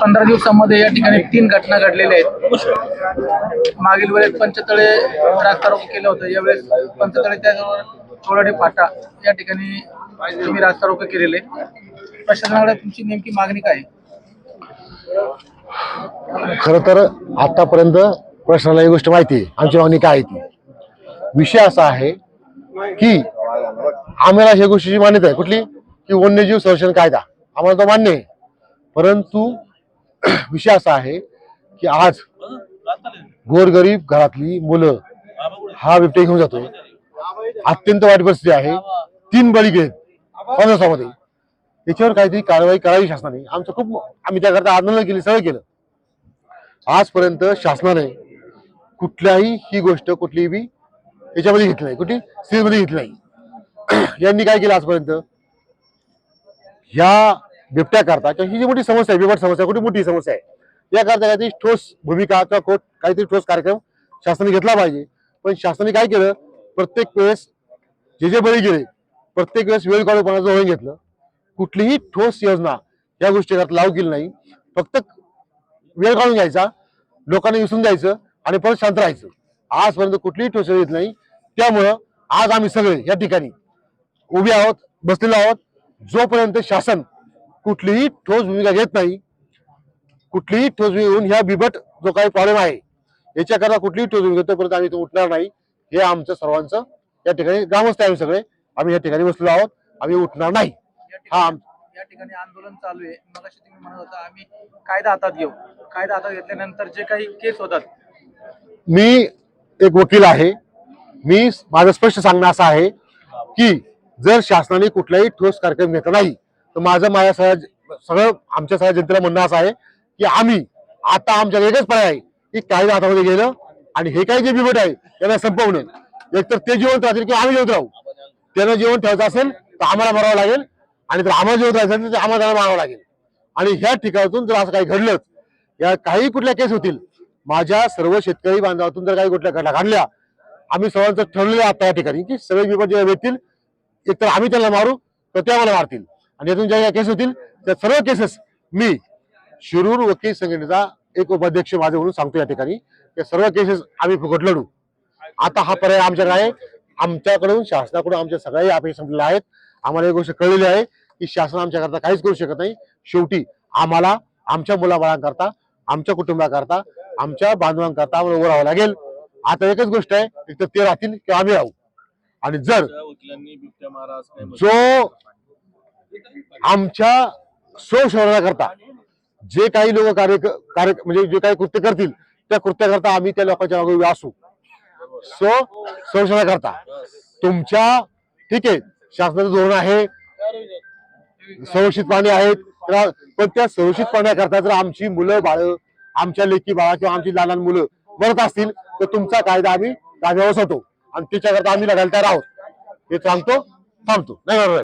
पंधरा दिवसामध्ये या ठिकाणी तीन घटना घडलेल्या आहेत. मागील वेळेस पंचतळे रास्तारोक केलं होतं. यावेळेस पंचतळे त्याजवळ चोराडे फाटा या ठिकाणी तुम्ही रास्तारोक केलेले. प्रशासनाकडे तुमची नेमकी मागणी काय खर तर आतापर्यंत प्रश्नाला ही गोष्ट माहिती आहे. आमची मागणी काय आहे ती? विषय असा आहे की आम्हाला ह्या गोष्टीची मान्यता आहे. कुठली? की वन्यजीव संरक्षण कायदा. आम्हाला तो मान्य आहे. परंतु विषय असा आहे की आज गोरगरीब घरातली मुलं हा बिबटे घेऊन जातो अत्यंत वाईट परिस्थिती आहे. तीन बळी गेलेत पंधरामध्ये दिवसामध्ये याच्यावर काहीतरी कारवाई करावी शासनाने. आमचं खूप आम्ही त्याकरता आंदोलन केली सगळं केलं. आजपर्यंत शासनाने कुठल्याही ही गोष्ट कुठलीही बी याच्यामध्ये घेतली नाही. कुठली? सिरीजमध्ये घेतली नाही. यांनी काय केलं आजपर्यंत? ह्या बिबट्या करता. किंवा ही जी मोठी समस्या आहे बिबट समस्या कुठे मोठी समस्या आहे? याकरता काहीतरी ठोस भूमिका किंवा कोट काहीतरी ठोस कार्यक्रम शासनाने घेतला पाहिजे. पण शासनाने काय केलं? प्रत्येक वेळेस जे जे बळी गेले प्रत्येक वेळेस वेळ काढूपणाचं होऊन घेतलं. कुठलीही ठोस योजना या गोष्टी लागू केली नाही. फक्त वेळ काढून घ्यायचा लोकांना विसरून द्यायचं आणि परत शांत राहायचं. आजपर्यंत कुठलीही ठोस येत नाही. त्यामुळं आज आम्ही सगळे या ठिकाणी उभे आहोत बसलेलो आहोत. जोपर्यंत शासन कुठलीही ठोस भूमिका घेत नाही. कुठलीही ठोस भूमिका घेऊन ह्या बिबट जो काही प्रॉब्लेम आहे याच्याकरता कुठलीही ठोस भूमिका तोपर्यंत आम्ही उठणार नाही. हे आमचं सर्वांचं या ठिकाणी ग्रामस्थ आहे आम्ही सगळे. आम्ही या ठिकाणी बसलेलो आहोत. आम्ही उठणार नाही. हा, या ठिकाणी आंदोलन चालू आहे. मग तुम्ही म्हणत होता आम्ही कायदा हातात घेऊ. कायदा हातात घेतल्यानंतर जे काही केस होतात. मी एक वकील आहे. मी माझं स्पष्ट सांगणं असं आहे की जर शासनाने कुठलाही ठोस कार्यक्रम घेतला नाही तर माझं माझ्या सगळ्या सगळं आमच्या सगळ्या जनतेला म्हणणं असं आहे की आम्ही आता आमच्या एकच पर्याय आहे की कायदा हातामध्ये गेलं आणि हे काही जे बिबट आहे त्यांना संपवणं. एकतर ते जिवंत राहतील किंवा आम्ही जिवंत राहू. त्यांना जेवण ठेवायचं असेल तर आम्हाला मरावं लागेल आणि जर आम्हाला जेवण राहायचं असेल तर आम्हाला त्यांना मारावं लागेल. आणि ह्या ठिकाणातून जर असं काही घडलंच या काही कुठल्या केस होतील माझ्या सर्व शेतकरी बांधवातून जर काही कुठल्या घटना घडल्या आम्ही सर्वांचं ठरलेलं आता या ठिकाणी की सगळे बिबट जेव्हा भेटतील एकतर आम्ही त्यांना मारू तर ते आम्हाला मारतील. आणि यातून ज्या केस होतील त्या सर्व केसेस मी शिरूर वकील संघटनेचा एक उपाध्यक्ष माझे म्हणून सांगतो या ठिकाणी. त्या सर्व केसेस आम्ही फुकट लढू. आता हा पर्याय आमच्याकडे आहे. आमच्याकडून शासनाकडून आमच्या सगळ्याही अपेक्षा संपलेल्या आहेत. आम्हाला एक गोष्ट कळलेली आहे की शासन आमच्याकरता काहीच करू शकत नाही. शेवटी आम्हाला आमच्या मुलाबाळांकरता आमच्या कुटुंबाकरता आमच्या बांधवांकरता आम्हाला उभं राहावं लागेल. आता एकच गोष्ट आहे एक तर ते राहतील किंवा आम्ही राहू. आणि जर जो आमच्या स्वशहराकरता जे काही लोक कार्य कार्य म्हणजे जे काही कृत्य करतील त्या कृत्याकरता आम्ही त्या लोकांच्या मागे उभे असू. सो संरक्षणाकरता तुमच्या ठीक आहे शासनाचं धोरण आहे. संरक्षित पाणी आहेत. तर- पण त्या संरक्षित पाण्याकरता जर आमची मुलं बाळ आमच्या लेकी बाळा किंवा आमची लहान मुलं मरत असतील तर तुमचा कायदा आम्ही कायद्यावर होतो आणि त्याच्याकरता आम्ही लढायला तयार आहोत. हे सांगतो थांबतो. नाही.